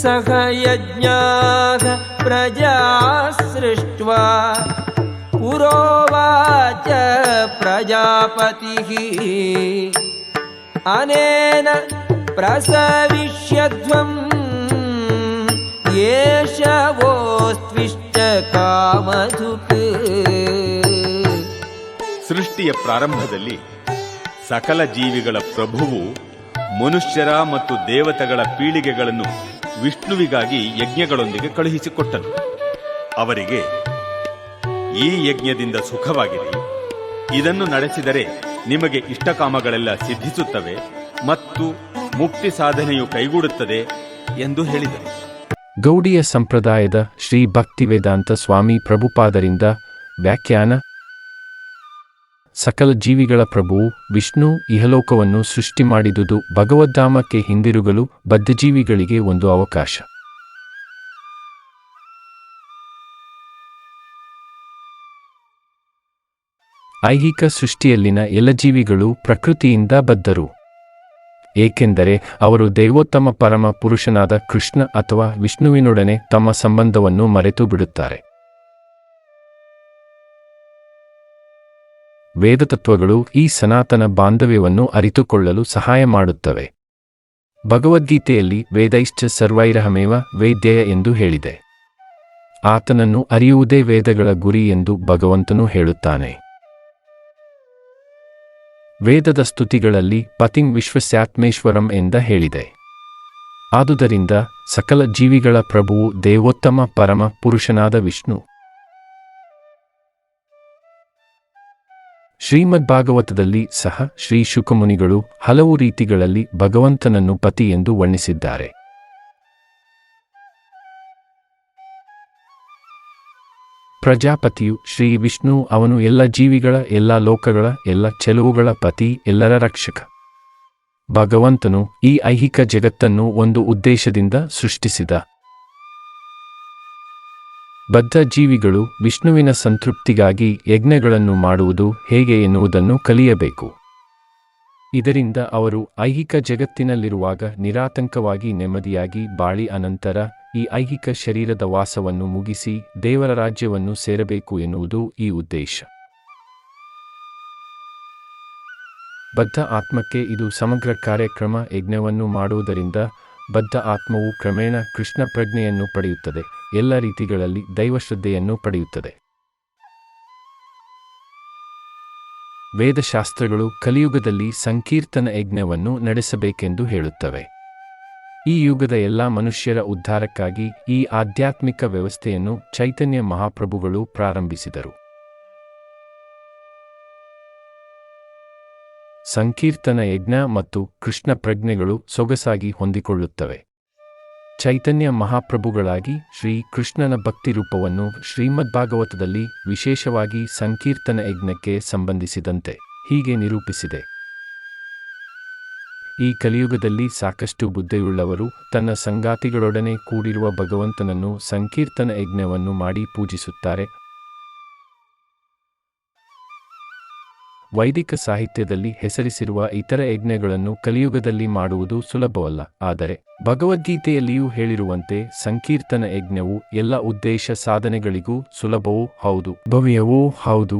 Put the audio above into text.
सह यज्ञाः प्रजा सृष्ट्वा पुरोवाच प्रजापतिः अनेन प्रसविष्यध्वम् एष वोस्त्विष्ट कामधुक् ಸೃಷ್ಟಿಯ ಪ್ರಾರಂಭದಲ್ಲಿ ಸಕಲ ಜೀವಿಗಳ ಪ್ರಭುವು ಮನುಷ್ಯರ ಮತ್ತು ದೇವತೆಗಳ ಪೀಳಿಗೆಗಳನ್ನು ವಿಷ್ಣುವಿಗಾಗಿ ಯಜ್ಞಗಳೊಂದಿಗೆ ಕಳುಹಿಸಿಕೊಟ್ಟನು. ಅವರಿಗೆ, ಈ ಯಜ್ಞದಿಂದ ಸುಖವಾಗಿರಿ. ಇದನ್ನು ನಡೆಸಿದರೆ ನಿಮಗೆ ಇಷ್ಟಕಾಮಗಳೆಲ್ಲ ಸಿದ್ಧಿಸುತ್ತವೆ ಮತ್ತು ಮುಕ್ತಿ ಸಾಧನೆಯು ಕೈಗೂಡುತ್ತದೆ, ಎಂದು ಹೇಳಿದರು ಗೌಡಿಯ ಸಂಪ್ರದಾಯದ ಶ್ರೀ ಭಕ್ತಿವೇದಾಂತ ಸ್ವಾಮಿ ಪ್ರಭುಪಾದರಿಂದ ವ್ಯಾಖ್ಯಾನ ಸಕಲ ಜೀವಿಗಳ ಪ್ರಭುವು ವಿಷ್ಣು ಇಹಲೋಕವನ್ನು ಸೃಷ್ಟಿ ಮಾಡಿದುದು ಭಗವದ್ಧಾಮಕ್ಕೆ ಹಿಂದಿರುಗಲು ಬದ್ಧಜೀವಿಗಳಿಗೆ ಒಂದು ಅವಕಾಶ. ಐಹಿಕ ಸೃಷ್ಟಿಯಲ್ಲಿನ ಎಲ್ಲ ಜೀವಿಗಳು ಪ್ರಕೃತಿಯಿಂದ ಬದ್ಧರು. ಏಕೆಂದರೆ ಅವರು ದೈವೋತ್ತಮ ಪರಮ ಪುರುಷನಾದ ಕೃಷ್ಣ ಅಥವಾ ವಿಷ್ಣುವಿನೊಡನೆ ತಮ್ಮ ಸಂಬಂಧವನ್ನು ಮರೆತು ಬಿಡುತ್ತಾರೆ ವೇದತತ್ವಗಳು ಈ ಸನಾತನ ಬಾಂಧವ್ಯವನ್ನು ಅರಿತುಕೊಳ್ಳಲು ಸಹಾಯ ಮಾಡುತ್ತವೆ. ಭಗವದ್ಗೀತೆಯಲ್ಲಿ ವೇದೈಶ್ಚ ಸರ್ವೈರಹಮೇವ ವೇದ್ಯಯ ಎಂದು ಹೇಳಿದೆ. ಆತನನ್ನು ಅರಿಯುವುದೇ ವೇದಗಳ ಗುರಿ ಎಂದು ಭಗವಂತನು ಹೇಳುತ್ತಾನೆ. ವೇದದ ಸ್ತುತಿಗಳಲ್ಲಿ ಪತಿಂ ವಿಶ್ವಸ್ಯಾತ್ಮೇಶ್ವರಂ ಎಂದ ಹೇಳಿದೆ. ಆದುದರಿಂದ ಸಕಲ ಜೀವಿಗಳ ಪ್ರಭುವು ದೇವೋತ್ತಮ ಪರಮ ಪುರುಷನಾದ ವಿಷ್ಣು ಶ್ರೀಮದ್ ಭಾಗವತದಲ್ಲಿ ಸಹ ಶ್ರೀ ಶುಕಮುನಿಗಳು ಹಲವು ರೀತಿಗಳಲ್ಲಿ ಭಗವಂತನನ್ನು ಪತಿ ಎಂದು ವರ್ಣಿಸಿದ್ದಾರೆ. ಪ್ರಜಾಪತಿಯು ಶ್ರೀ ವಿಷ್ಣು ಅವನು ಎಲ್ಲ ಜೀವಿಗಳ, ಎಲ್ಲ ಲೋಕಗಳ, ಎಲ್ಲ ಚೆಲುವುಗಳ ಪತಿ, ಎಲ್ಲರ ರಕ್ಷಕ. ಭಗವಂತನು ಈ ಐಹಿಕ ಜಗತ್ತನ್ನು ಒಂದು ಉದ್ದೇಶದಿಂದ ಸೃಷ್ಟಿಸಿದ. ಬದ್ಧ ಜೀವಿಗಳು ವಿಷ್ಣುವಿನ ಸಂತೃಪ್ತಿಗಾಗಿ ಯಜ್ಞಗಳನ್ನು ಮಾಡುವುದು ಹೇಗೆ ಎನ್ನುವುದನ್ನು ಕಲಿಯಬೇಕು. ಇದರಿಂದ ಅವರು ಐಹಿಕ ಜಗತ್ತಿನಲ್ಲಿರುವಾಗ ನಿರಾತಂಕವಾಗಿ ನೆಮ್ಮದಿಯಾಗಿ ಬಾಳಿ ಅನಂತರ ಈ ಐಹಿಕ ಶರೀರದ ವಾಸವನ್ನು ಮುಗಿಸಿ ದೇವರ ರಾಜ್ಯವನ್ನು ಸೇರಬೇಕು ಎನ್ನುವುದು ಈ ಉದ್ದೇಶ. ಬದ್ಧ ಆತ್ಮಕ್ಕೆ ಇದು ಸಮಗ್ರ ಕಾರ್ಯಕ್ರಮ ಯಜ್ಞವನ್ನು ಮಾಡುವುದರಿಂದ ಬದ್ಧ ಆತ್ಮವು ಕ್ರಮೇಣ ಕೃಷ್ಣ ಪ್ರಜ್ಞೆಯನ್ನು ಪಡೆಯುತ್ತದೆ. ಎಲ್ಲ ರೀತಿಗಳಲ್ಲಿ ದೈವಶ್ರದ್ಧೆಯನ್ನು ಪಡೆಯುತ್ತದೆ. ವೇದಶಾಸ್ತ್ರಗಳು ಕಲಿಯುಗದಲ್ಲಿ ಸಂಕೀರ್ತನ ಯಜ್ಞವನ್ನು ನಡೆಸಬೇಕೆಂದು ಹೇಳುತ್ತವೆ. ಈ ಯುಗದ ಎಲ್ಲ ಮನುಷ್ಯರ ಉದ್ಧಾರಕ್ಕಾಗಿ ಈ ಆಧ್ಯಾತ್ಮಿಕ ವ್ಯವಸ್ಥೆಯನ್ನು ಚೈತನ್ಯ ಮಹಾಪ್ರಭುಗಳು ಪ್ರಾರಂಭಿಸಿದರು. ಸಂಕೀರ್ತನ ಯಜ್ಞ ಮತ್ತು ಕೃಷ್ಣ ಪ್ರಜ್ಞೆಗಳು ಸೊಗಸಾಗಿ ಹೊಂದಿಕೊಳ್ಳುತ್ತವೆ. ಚೈತನ್ಯ ಮಹಾಪ್ರಭುಗಳಾಗಿ ಶ್ರೀ ಕೃಷ್ಣನ ಭಕ್ತಿ ರೂಪವನ್ನು ಶ್ರೀಮದ್ ಭಾಗವತದಲ್ಲಿ ವಿಶೇಷವಾಗಿ ಸಂಕೀರ್ತನ ಯಜ್ಞಕ್ಕೆ ಸಂಬಂಧಿಸಿದಂತೆ ಹೀಗೆ ನಿರೂಪಿಸಿದೆ. ಈ ಕಲಿಯುಗದಲ್ಲಿ ಸಾಕಷ್ಟು ಬುದ್ಧಿಯುಳ್ಳವರು ತನ್ನ ಸಂಗಾತಿಗಳೊಡನೆ ಕೂಡಿರುವ ಭಗವಂತನನ್ನು ಸಂಕೀರ್ತನ ಯಜ್ಞವನ್ನು ಮಾಡಿ ಪೂಜಿಸುತ್ತಾರೆ ವೈದಿಕ ಸಾಹಿತ್ಯದಲ್ಲಿ ಹೆಸರಿಸಿರುವ ಇತರ ಯಜ್ಞಗಳನ್ನು ಕಲಿಯುಗದಲ್ಲಿ ಮಾಡುವುದು ಸುಲಭವಲ್ಲ, ಆದರೆ ಭಗವದ್ಗೀತೆಯಲ್ಲಿಯೂ ಹೇಳಿರುವಂತೆ ಸಂಕೀರ್ತನ ಯಜ್ಞವು ಎಲ್ಲ ಉದ್ದೇಶ ಸಾಧನೆಗಳಿಗೂ ಸುಲಭವೂ ಹೌದು. ಭವ್ಯವೂ ಹೌದು.